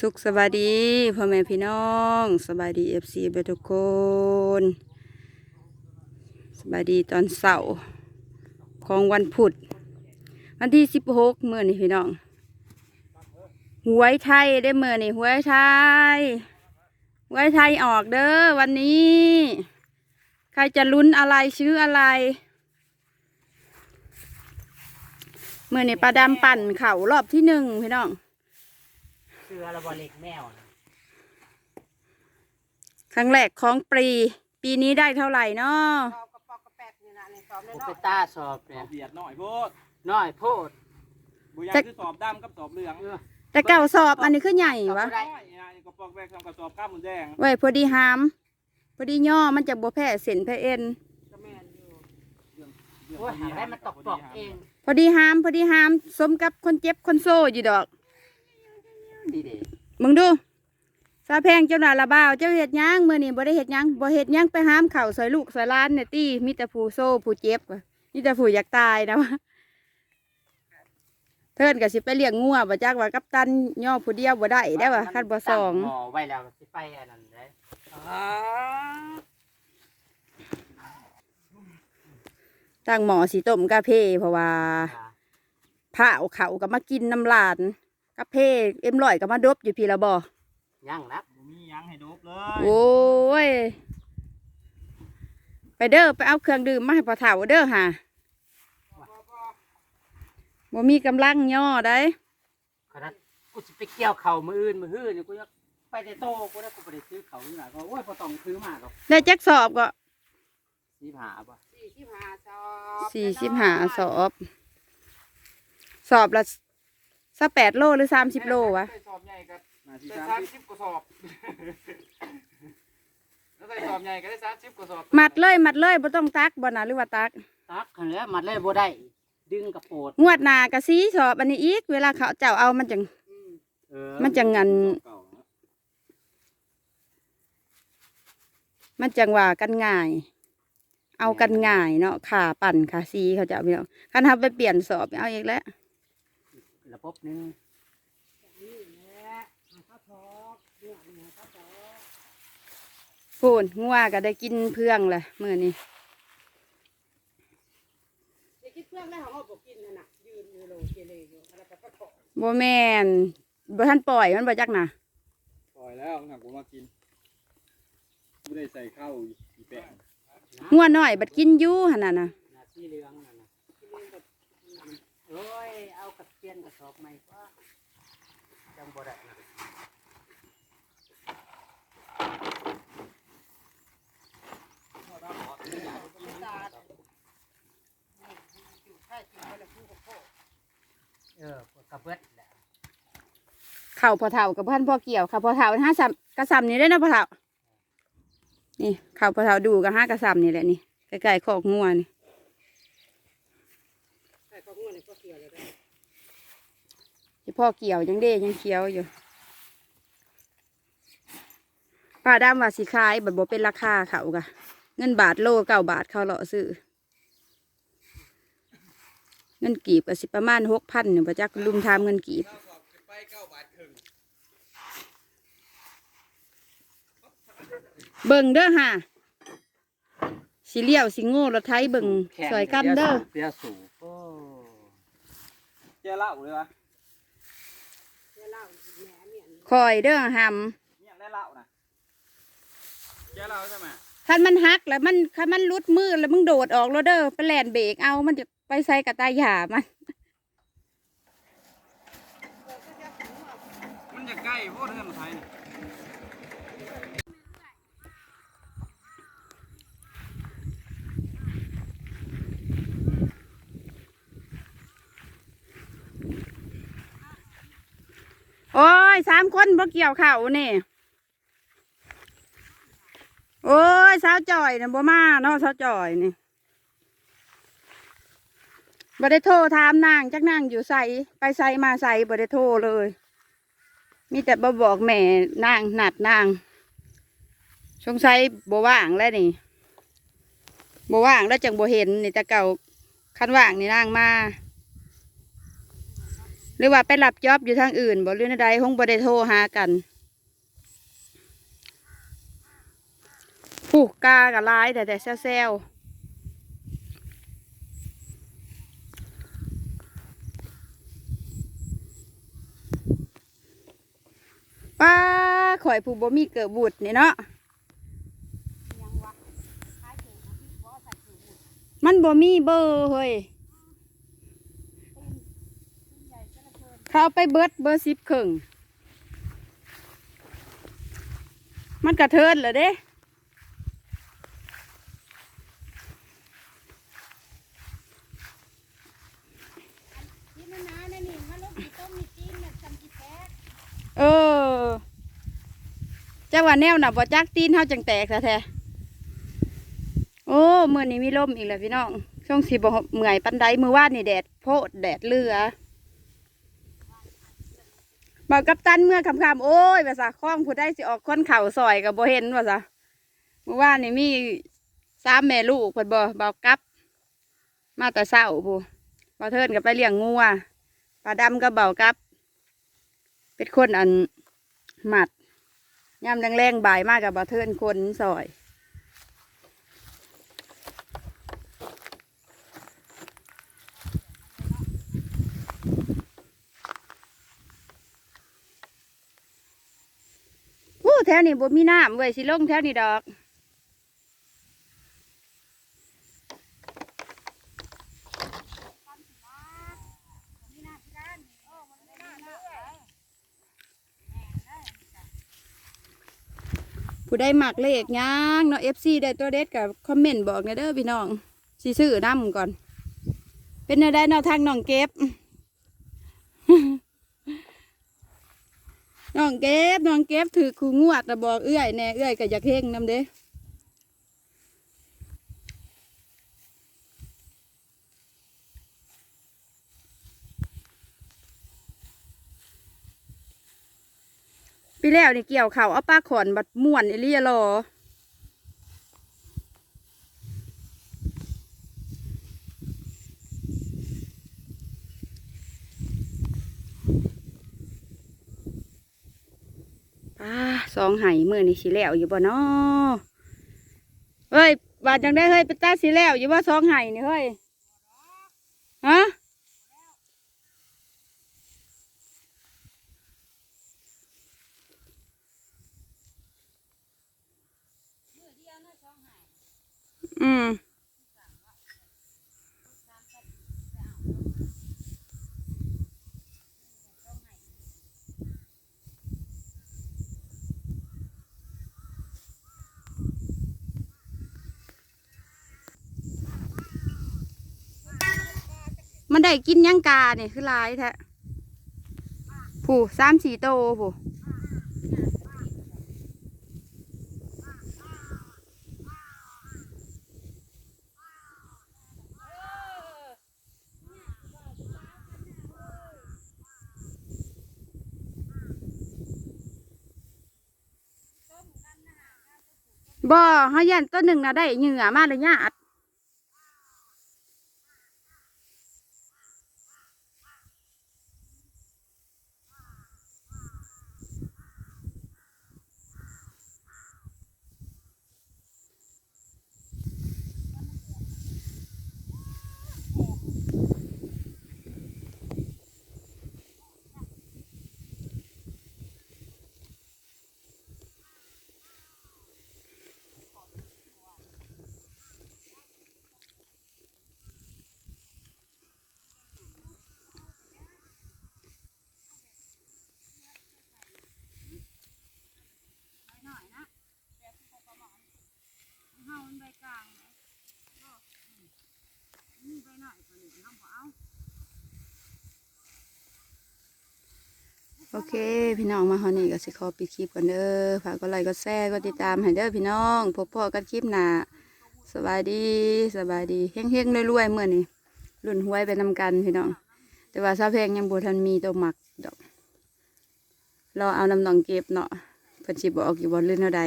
สุขสวัสดีพ่อแม่พี่น้องสบายดีเอฟซีไปทุกคนสบายดีตอนเสาร์ของวันพุธวันที่สิบหกเมื่อนี่พี่น้องหวยไทยได้เมื่อนี่หวยไทยหวยไทยออกเด้อวันนี้ ใครจะลุ้นอะไรชื่ออะไรเมื่อนี่ปลาดำปั่นเข่ารอบที่หนึ่งพี่น้อง เสือระบอเล็กแมวนะครั้งแรกของปี ปีนี้ได้เท่าไหร่เนาะสอบกระปอกกระแปดนี่นะในสอบโอน้เปอยต้าสอบสเนี่อยบเบียดหน่อยโพดน้อยโพด บุญยังคือสอบดำกับสอบเหลืองเออแต่เก่าสอบอันนี้คือใหญ่วะน้อยนะนี่ก็ปอกแบกทำกับสอบข้ามหมุนแดงไว้พอดีหามพอดีย่อมันจะบ่แพ้เส้นแพ้เอ็นๆก็แม่นอยู่โอ้ยหาได้มันตกปอกเอง พอดีหามพอดีหามสมกับคนเจ็บคนโซ่อยู่ดอก ดีเด็มึงดูซาแพงเจ้าหน้าละบ่าวเจ้าเฮ็ดหยังมื้อนี้บ่ได้เฮ็ดหยังบ่เฮ็ดหยังไปหามเข่าวซอยลูกซอยหล้านเนี่ยตี้มีแต่ผู้โซ่ผู้เจ็บว่ะมีแต่ผู้อยากตายนะวะเทินก็สิไปเลี้ยงงัวบ่จักว่ากัปตันย่อผู้เดียวบ่ได้ได้ว่ะคันบ่สองหมอไว้แล้วสิไปอันนั้นเลยตั้งหมอสีต้มกาเพเพราะว่าผ้าเอาเขาก็มากินน้ำลาน กาเพเอ็มร้อยก็มาดบอยู่พี่ละบ่ยังนะบ่มีหยังให้ดบเลย โอ้ย ไปเด้อไปเอาเครื่องดื่มมาให้ปลาเถาเด้อห่าบ่มีกำลังย่อได้ขนาดกูจะไปเกี่ยวเข่ามืออื่นมือหื้อนี่กูจะไปแต่โตกูได้กูไปได้ซื้อเขาอยู่ไหนก็โอ้ยพอต้องซื้อมาหรอกได้จักสอบก็สีผาป่ะสี่สิบห้าสอบสี่สิบห้าสอบ สอบละ สักแปดโลหรือสามสิบโลวะ ใส่สอบใหญ่กับนาทีได้สาสามมสิสิบบกว่าสอบแล้วใส่สอบใหญ่ก็ได้สามสิบกว่าสอบมัดเลยมัดเลยบ่ต้องตักบ่นะหรือว่าตัก ตักขันแล้วมัดเลยบ่ได้ ดึงกระโปดงวดหนากะซีสอบอันนี้อีก เวลาเขาเจ้าเอามันจังอืมเออมันจะงัน เก่านะมันจังว่ากันง่าย เอากันง่ายเนาะขาปั่นขาซีเขาจะเอาไปเนาะคันทำไปเปลี่ยนสอบเอาอีกแล้ว ระบบหนึงนี่แหละข้าวทอกเนี่ยเนี่ยข้าวทอกพูนงัวก็ได้กินเพื่องแหละมื้อนี้เด็กคิดเพื่อนได้ของเขาบอกกินน่ะนะยืนอยู่โลเกเรอยู่อะไรแบบก็ถอดบ่แม่นบ่ทันปล่อยมันบ่จักน่ะปล่อยแล้วหากผมมากินไม่ได้ใส่ข้าวอีแป้งงัวน้อยบัดกินอยู่หั่นน่ะนะหน้าที่เหลืองนั่นนะโอ้ยเอากระเทียียนกระสอบใหม่ก็จังบ่ได้นะไปแล้วพูดกับพ่อเออกระเบิดแหละข้าพอเฒ่ากับพันพ่อเกี่ยวข้าพอเฒ่าห้าสามกระซำนี่ได้เนาะพอเฒ่านี่เข้าพอเฒ่าดูกับห้ากระซำนี่แหละนี่ใกล้ๆคอกงัวนี่ใช่ก็ง่วงเลยก็เกี่ยวเลยได้ พ่อเกี่ยวยังเด้ยังเคี้ยวอยู่ป้าดำว่าสิขายบัดบ่เป็นราคาเขากะเงินบาทโลเก้าบาทเขาเลาะซื้อเงินกีบก็สิประมาณหกพันเนี่ยประจักลุมทามเงินกีบไปเก้าบาทครึ่งเบิ่งเด้อห่าสิเลี้ยวสิโง่รถไทยเบิ่งซอยกันเด้อเสียสูบโอ้แกเหล่าเลยวะ เวลาแหนเนี่ย คอยเด้อหเนี่ยได้เหล่านะแกเหล่าใช่ไหมำคันมันหักแล้วมันคันมันลุดมือแล้วมึงโดดออกแล้วเด้อไปแลนเบรกเอามันจะไปใส่กับตาหยามัน มันจะใกล้โพดเรื่องไทยนี่ โอ้ยสามคนบ่เกี่ยวเข่าวนี่โอ้ยสาวจ่อยนะบ่มาเนาะสาวจ่อยนี่บ่ได้โทรถามนางจักนางอยู่ใส่ไปใส่มาใส่บ่ได้โทรเลย มีแต่บ่บอกแม่นางหนัดนางสงสัยบ่ว่างแล้วนี่บ่ว่างแล้วจังบ่เห็นนี่แต่เก่าคันว่างนี่นางมา หรือว่าไปรับจอบอยู่ทางอื่นบ่หรือใดคงบ่ได้โทรหากันผู้กากับลายแต่แต่แซวป้าข่อยผู้บ่มีเกิดบุตรนี่เนาะมันบ่มีเบอร์เฮ้ย ใหญ่ก็ละ เขาเอาไปเบิดเบอร์สิบครึ่งมันกระเทินเหรอเด้นี่มันน้าเนี่ยนี่มันลูกกี่ต้มนี่จิ้มเนี่ยจำกีแพ็คเออจังว่าแนวหน่ะบ่จักตีนเฮาจังแตกแท้โอ้มื้อนี้มีลมอีกแล้วพี่น้องช่วงสิบ่เมื่อยปันใดมือวานนี่แดดโพดแดดเรือ บอกกับตันเมื่อคำๆโอ้ยว่าซะคล้องผู้ใดสิออกคนเข่าซอยก็บ่เห็นว่าซะมื้อวานนี่มีสามแม่ลูกเพิ่นบ่บอกกับ มาแต่เช้าผู้บ่เทินก็ไปเลี้ยงงัวปลาดำก็เบากับ เป็นคนอันหมัดย่ำแรงๆบ่ายมากกับบาเทินคนซอย อู้ แถวนี้บ่มีน้ำเว้ยสิลงแถวนี้ดอกผู้ได้หมักเลขย่างเนาะ FC ได้ตัวเด็ดกับคอมเมนต์บอกหนะเด้อพี่น้องสิซื้อน้ำก่อน เป็นอะไรเนาะทางน้องเก็บ องเก็บน้องเก็บถือคูงวดแต่บอกเอื้อยแน่เอื้อยก็อยากเฮงนำเด้ปีแล้วนี่เกี่ยวเขาวเอาปลาขอนบัดม่วนอิเลียรอ ป้าสองไห้มือนี่สีแล้วอยู่บ่เนาะเฮ้ยบาดจังได้เฮ้ยเปตาสีแล้วอยู่บ่สองไห้นี่เฮ้ยฮะอืม ได้กินยังกาเนี่ยคือลายแท้ผู้สามสี่โตผู้บ่เฮายันตัวหนึ่งนะได้เหงื่อมาเลยญาติ เฮามันใบกลางนะนี่ใบหน่อยตัวนี้เฮาบ่เอา โอเค พี่น้องมาฮอนี่ก็สิขอปิดคลิปก่อนเด้อฝากกดไลค์กดแชร์กดติดตามให้เด้อพี่น้องพบพ่อกันคลิปหน้าสบายดีสบายดีเฮ้งๆรวยๆเมื่อนี้รุ่นหวยไปนำกันพี่น้อง แต่ว่าซาเพลงยังบ่ทันมีตัวหมักดอกรอเอาน้ำหนองเก็บเนาะเพิ่นสิบอกอยู่บ่ลื่นเท่าใด